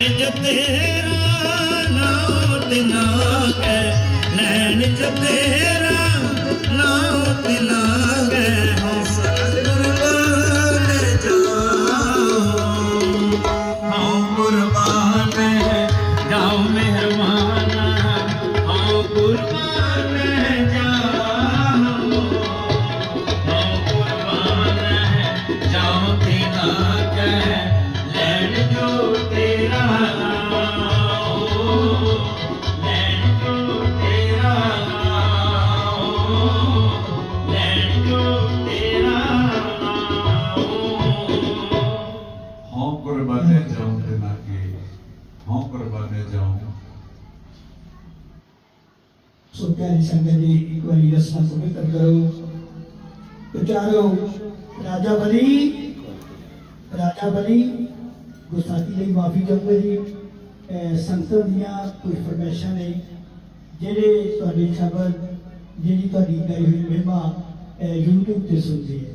ਚ ਤੇਰਾ ਨਾਮ ਤਿਨਾ ਕੈ ਨੈਣ ਚ ਤੇਰਾ ਨਾਮ ਤਿਨਾ ਕੈ ਹਉ ਸਤਿਗੁਰ ਜਾਉ ਹਉ ਕੁਰਬਾਨ ਜਾਉ ਮਿਹਰਬਾਨ ਹਉ ਕੁਰਬਾਨ ਜਾਉ ਹਉ ਕੁਰਬਾਨ ਜਾਉ ਤਿਨਾ ਕੈ ਲੈਣ ਜੋ ਤੇਰਾ ਨਾਉ ਹਉ ਕੁਰਬਾਨੇ ਜਾਉ ਤੇ ਨਾ ਕਿ ਹਉ ਕੁਰਬਾਨੇ ਜਾਉ ਸੋ ਪਿਆਰੀ ਸੰਗਤ ਜੀ ਇੱਕ ਵਾਰੀ ਰਸਨਾ ਪਵਿੱਤਰ ਕਰੋ ਉਚਾਰੋ ਰਾਜਾ ਬਲੀ ਰਾਜਾ ਬਲੀ ਗੁਸਤਾਖੀ ਲਈ ਮਾਫੀ ਚਾਹੁੰਦੇ ਜੀ ਅਹ ਸੰਗਤਾਂ ਦੀਆਂ ਕੁਝ ਫਰਮਾਇਸ਼ਾਂ ਨੇ ਜਿਹੜੇ ਤੁਹਾਡੇ ਸ਼ਬਦ ਜਿਹੜੀ ਤੁਹਾਡੀ ਗਾਈ ਹੋਈ ਮਹਿਮਾ ਅਹ YouTube ਤੇ ਸੁਣਦੀ ਹੈ।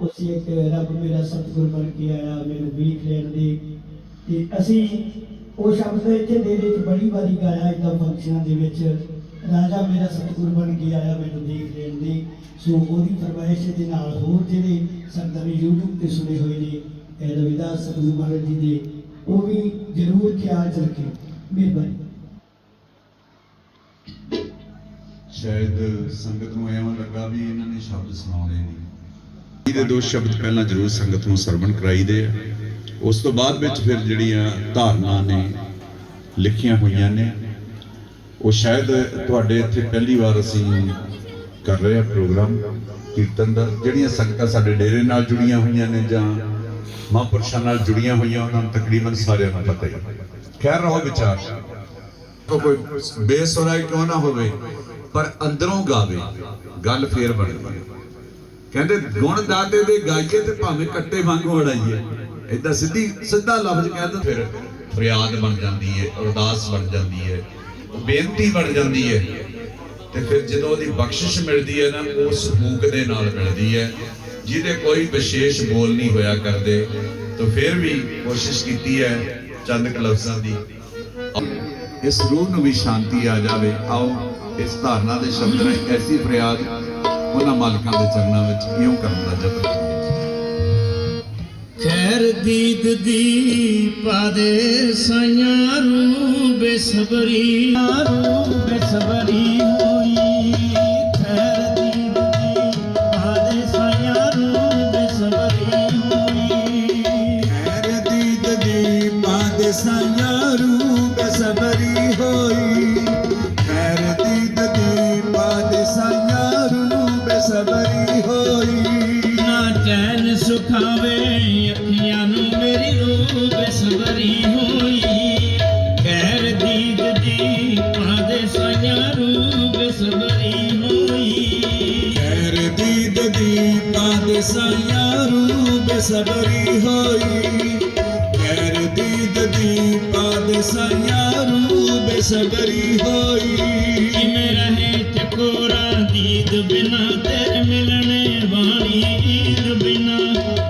ਉਸੇ ਇੱਕ ਰੱਬ ਮੇਰਾ ਸਤਿਗੁਰ ਬਣ ਕੇ ਆਇਆ, ਮੈਨੂੰ ਵੇਖ ਲੈਣ ਦੇ। ਤੇ ਅਸੀਂ ਉਹ ਸ਼ਬਦ ਇੱਥੇ ਡੇਰੇ 'ਚ ਬੜੀ ਵਾਰੀ ਗਾਇਆ, ਇਦਾਂ ਫੰਕਸ਼ਨਾਂ ਦੇ ਵਿੱਚ। ਰਾਜਾ ਮੇਰਾ ਸਤਿਗੁਰ ਬਣ ਕੇ ਆਇਆ, ਮੈਨੂੰ ਦੇਖ ਲੈਣ ਦੇ। ਸੋ ਉਹਦੀ ਫਰਮਾਇਸ਼ ਦੇ ਨਾਲ ਹੋਰ ਜਿਹੜੇ ਸੰਗਤਾਂ ਨੇ YouTube ਤੇ ਸੁਣੇ ਹੋਏ ਨੇ ਰਵਿਦਾਸ ਸਤਿਗੁਰੂ ਮਹਾਰਾਜ ਜੀ ਦੇ, ਉਹ ਵੀ ਜ਼ਰੂਰ ਖਿਆਲ 'ਚ ਰੱਖਿਓ। ਮਿਹਰਬਾਨੀ। ਸ਼ਾਇਦ ਸੰਗਤ ਨੂੰ ਐਵੇਂ ਲੱਗਾ ਵੀ ਇਹਨਾਂ ਨੇ ਸ਼ਬਦ ਸੁਣਾਉਣੇ ਨਹੀਂ। ਇਹਦੇ ਦੋ ਸ਼ਬਦ ਪਹਿਲਾਂ ਜ਼ਰੂਰ ਸੰਗਤ ਨੂੰ ਸਰਵਣ ਕਰਾਈਦੇ ਆ। ਉਸ ਤੋਂ ਬਾਅਦ ਵਿੱਚ ਫਿਰ ਜਿਹੜੀਆਂ ਧਾਰਨਾ ਨੇ ਲਿਖੀਆਂ ਹੋਈਆਂ ਨੇ ਉਹ ਸ਼ਾਇਦ ਤੁਹਾਡੇ ਇੱਥੇ ਪਹਿਲੀ ਵਾਰ ਅਸੀਂ ਕਰ ਰਹੇ ਆ ਪ੍ਰੋਗਰਾਮ ਕੀਰਤਨ ਦਾ। ਜਿਹੜੀਆਂ ਸੰਗਤਾਂ ਸਾਡੇ ਡੇਰੇ ਨਾਲ ਜੁੜੀਆਂ ਹੋਈਆਂ ਨੇ ਜਾਂ ਮਹਾਂਪੁਰਸ਼ਾਂ ਨਾਲ ਜੁੜੀਆਂ ਹੋਈਆਂ ਉਹਨਾਂ ਨੂੰ ਤਕਰੀਬਨ ਸਾਰਿਆਂ ਨੂੰ ਪਤਾ ਹੀ। ਖੈਰ ਰਹੋ ਵਿਚਾਰ। ਕੋਈ ਬੇਸੁਰਾਈ ਕਿਉਂ ਨਾ ਹੋਵੇ? ਪਰ ਅੰਦਰੋਂ ਗਾਵੇ, ਗੱਲ ਫੇਰ ਬਣਦੀ ਕਹਿੰਦੇ, ਗੁਣ ਦਾਤੇ ਦੇ ਗਾਈਏ ਤੇ ਭਾਵੇਂ ਕੱਟੇ ਵਾਂਗੂ ਉਡਾਈਏ ਏਦਾਂ ਸਿੱਧੀ, ਸਿੱਧਾ ਲਫ਼ਜ਼ ਕਹਿੰਦਾ ਫਿਰ ਫਰਿਆਦ ਬਣ ਜਾਂਦੀ ਹੈ ਅਰਦਾਸ ਬਣ ਜਾਂਦੀ ਹੈ ਬੇਨਤੀ ਬਣ ਜਾਂਦੀ ਹੈ ਤੇ ਫਿਰ ਜਦੋਂ ਉਹਦੀ ਬਖਸ਼ਿਸ਼ ਮਿਲਦੀ ਹੈ ਨਾ, ਉਸ ਹੂਕ ਦੇ ਨਾਲ ਮਿਲਦੀ ਹੈ ਜਿਹਦੇ ਕੋਈ ਵਿਸ਼ੇਸ਼ ਬੋਲ ਨਹੀਂ ਹੋਇਆ ਕਰਦੇ, ਤਾਂ ਫਿਰ ਵੀ ਕੋਸ਼ਿਸ਼ ਕੀਤੀ ਹੈ ਚੰਦ ਕੁ ਲਫ਼ਜ਼ਾਂ ਦੀ। ਇਸ ਰੂਹ ਨੂੰ ਵੀ ਸ਼ਾਂਤੀ ਆ ਜਾਵੇ, ਆਓ ਇਸ ਧਾਰਨਾ ਦੇ ਸ਼ਬਦ ਨਾਲ ਐਸੀ ਫਰਿਆਦ ਉਹਨਾਂ ਮਾਲਕਾਂ ਦੇ ਚਰਨਾਂ ਵਿੱਚ ਇਉਂ ਕਰਨ ਦਾ ਯਤਨ ਕਰੀਏ ਖੈਰ ਦੀਦ ਦੀ ਪਾਦੇ ਸਾਈਆਂ ਰੂ ਬੇਸਬਰੀ ਰੂ ਬੇਸਬਰੀ ਹੋਈ। ਬਸਬਰੀ ਹੋਈ। ਨਾ ਚੈਨ ਸੁਖਾਵੇ ਅੱਖੀਆਂ ਨੂੰ ਮੇਰੀ ਰੂਹ ਬੇਸਬਰੀ ਹੋਈ। ਖੈਰ ਦੀਦ ਦੀ ਪਾਦੇ ਸਾਈਆਂ ਰੂ ਬੇਸਬਰੀ ਹੋਈ। ਖੈਰ ਦੀਦ ਦੀ ਬਾਦ ਸਾਇਰੂ ਬਸਬਰੀ ਹੋਈ। ਖੈਰ ਦੀਦ ਦੀ ਬਾਦ ਸਾਇਰੂ ਬਸਬਰੀ ਹੋਈ। ਕਿਵੇਂ ਦੀਦ ਬਿਨਾ ਤੇਰੇ ਮਿਲਣੇ ਵਾਲੀ ਈਦ ਬਿਨਾ।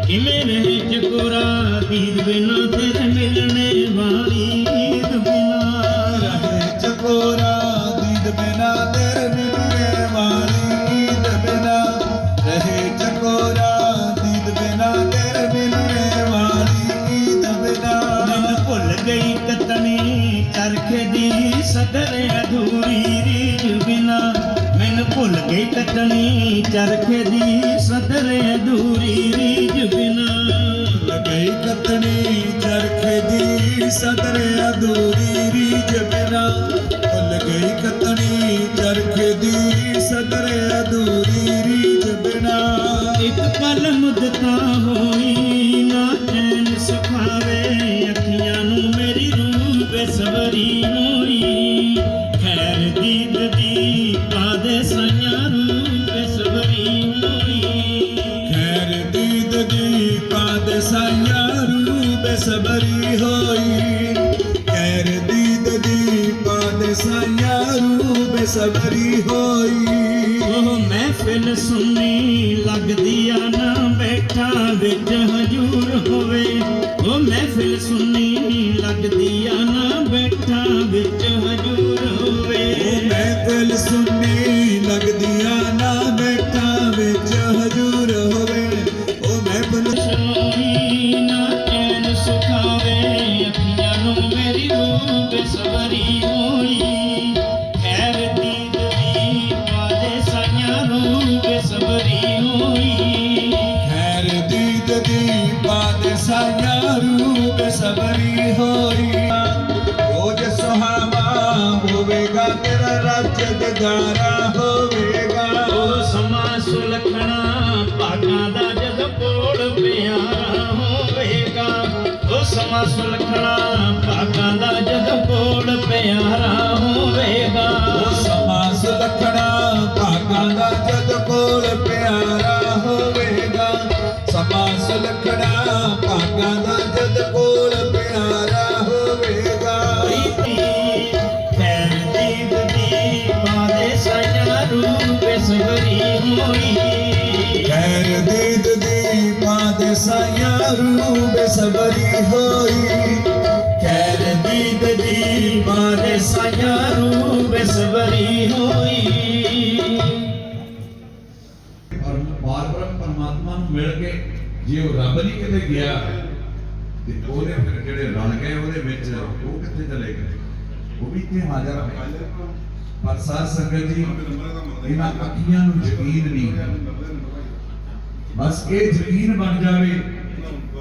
ਕਿਵੇਂ ਰਹੇ ਚਕੋਰਾ ਦੀਦ ਬਿਨਾ ਤੇਰੇ ਮਿਲਣੇ ਵਾਲੀ ਈਦ ਬਿਨਾ। ਰਹੇ ਚਕੋਰਾ ਦੀਦ ਬਿਨਾ ਤੇਰੇ ਮਿਲਣੇ ਵਾਲੀ ਈਦ ਬਿਨਾ। ਰਹੇ ਚਕੋਰਾ ਦੀਦ ਬਿਨਾ ਤੇਰੇ ਮਿਲਣੇ ਵਾਲੀ ਈਦ ਬਿਨਾ। ਮਨ ਭੁੱਲ ਗਈ ਕਤਨੀ ਚਰਖੇ ਦੀ ਸਦਰ ਕਤਨੀ ਚਰਖੇ ਦੀ ਸਦਰ ਅਧੂਰੀ ਰੀਜ ਬਿਨਾ। ਲਗਈ ਕਤਣੀ ਚਰਖੇ ਦੀ ਸਦਰ ਅਧੂਰੀ ਰੀਜ ਬਿਨਾ। ਭੁੱਲ ਗਈ ਕਤਣੀ ਚਰਖੇ ਦੀ ਸਦਰ ਅਧੂਰੀ ਰੀਜ ਬਿਨਾ। ਇੱਕ ਪਲ ਮੁਦਤਾ ਹੋਈ ਨਾ ਚੈਨ ਸੁਖਾਵੇ ਅੱਖੀਆਂ ਨੂੰ ਮੇਰੀ ਰੂਹ ਬੇਸਬਰੀ ਸਾਇਰੂ ਬਸਬਰੀ ਹੋਈ। ਖੈਰ ਦੀਦ ਦੀ ਬਾਦ ਸਾਇਰੂ ਬਸਬਰੀ ਹੋਈ। ਉਹ ਮਹਿਫਿਲ ਸੁਣੀ ਲੱਗਦੀ ਆ ਨਾ ਬੈਠਾ ਵਿੱਚ ਹਜੂਰ ਹੋਵੇ। ਉਹ ਮਹਿਫਿਲ ਸੁਣੀ ਲੱਗਦੀ ਆ ਨਾ ਬੈਠਾ ਵਿੱਚ ਰੂਪ ਸਬਰੀ ਹੋਈ। ਰੋਜ ਸੁਹਾਵਾ ਹੋਵੇਗਾ ਤੇਰਾ ਰਾਜ ਦਿਦਾਰਾ ਹੋਵੇਗਾ। ਉਹ ਸਮਾਂ ਸੁਲਖਣਾ ਭਾਗਾਂ ਦਾ ਜਦ ਕੋਲ ਪਿਆਰਾ ਹੋਵੇਗਾ। ਉਹ ਸਮਾਂ ਸੁਲਖਣਾ ਭਾਗਾਂ ਦਾ ਜਦ ਕੋਲ ਪਿਆਰਾ ਹੋਵੇਗਾ। ਉਹ ਸਮਾਂ ਸੁਲਖਣਾ ਭਾਗਾਂ ਦਾ ਜਦ ਕੋਲ ਪਿਆਰਾ ਹੋਵੇਗਾ। ਸਮਾਂ ਸੁਲਖਣਾ ਭਾਗਾਂ ਦਾ ਹੋਈ। ਖੈਰ ਦੀਦ ਦੀ ਬਾਦ ਸਾਇਆ ਰੂਪ ਸਬਰੀ ਹੋਈ। ਖੈਰ ਦੀਦ ਦੀ ਬਾਦੇ ਸਾਇਆ ਰੂਪ ਸਗਰੀ ਹੋਈ। ਪਰ ਬਾਰ-ਬਾਰ ਪਰਮਾਤਮਾ ਨੂੰ ਮਿਲ ਕੇ ਜੇ ਉਹ ਰੱਬ ਨਹੀਂ ਕਿਤੇ ਗਿਆ ਤੇ ਉਹਦੇ ਫਿਰ ਜਿਹੜੇ ਰਲ ਗਏ ਉਹਦੇ ਵਿੱਚ ਉਹ ਕਿੱਥੇ ਚਲੇ ਗਏ? ਉਹ ਵੀ ਇੱਥੇ ਹਾਜ਼ਰ ਹੈ ਪਰ ਸਾਧ ਸੰਗਤ ਜੀ, ਇਹਨਾਂ ਅੱਖੀਆਂ ਨੂੰ ਯਕੀਨ ਨਹੀਂ ਹੈ ਬਸ ਇਹ ਯਕੀਨ ਬਣ ਜਾਵੇ